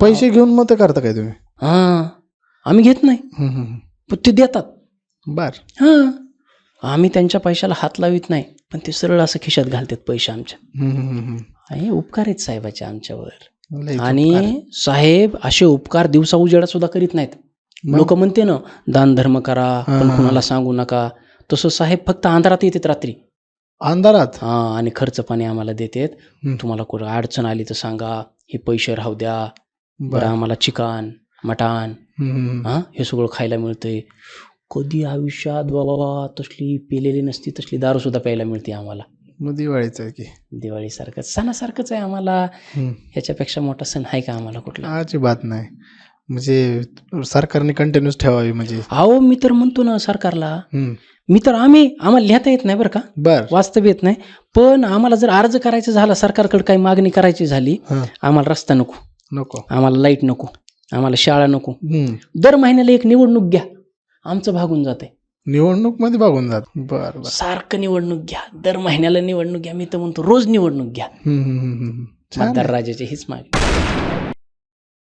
पैसे घेऊन मत करता काय तुम्ही? हा. आम्ही घेत नाही. पण ते देतात. बर. हा. आम्ही त्यांच्या पैशाला हात लावित नाही पण ते सरळ असं खिशात घालतात पैसे आमच्या. हे उपकार आहेत साहेबाचे आमच्यावर. आणि साहेब असे उपकार दिवसा उजेडात सुद्धा करीत नाहीत? लोक म्हणते ना दान धर्म करा पण कुणाला सांगू नका. तसं साहेब फक्त अंधारात येतात रात्री. अंधारात हा आणि खर्च पाणी आम्हाला देतात. तुम्हाला कुठं अडचण आली तर सांगा. हे पैसे राहू द्या. बर. आम्हाला चिकन मटण. हा हे सगळं खायला मिळतंय. कधी आयुष्यात बाबा तसली पेलेली नसती तसली दारू सुद्धा प्यायला मिळते आम्हाला. मग दिवाळीचं आहे की. दिवाळीसारखं सणासारखंच आहे आम्हाला. ह्याच्यापेक्षा मोठा सण आहे का आम्हाला कुठला? अजिबात नाही. म्हणजे सरकारने कंटिन्यूस ठेवावी म्हणजे. अहो मी तर म्हणतो ना सरकारला. मी तर आम्ही आम्हाला लिहिता येत नाही बरं का. बर. वास्तव येत नाही. पण आम्हाला जर अर्ज करायचा झाला सरकारकडे काही मागणी करायची झाली. आम्हाला रस्ता नको. नको. आम्हाला लाइट नको. आम्हाला शाळा नको. दर महिन्याला एक निवडणूक घ्या. आमचं भागून जाते निवडणूकमध्ये भागून जात. बर बर. सारखं निवडणूक घ्या. दर महिन्याला निवडणूक घ्या. मी तर म्हणतो रोज निवडणूक घ्या. मतदार राजाची हीच मागणी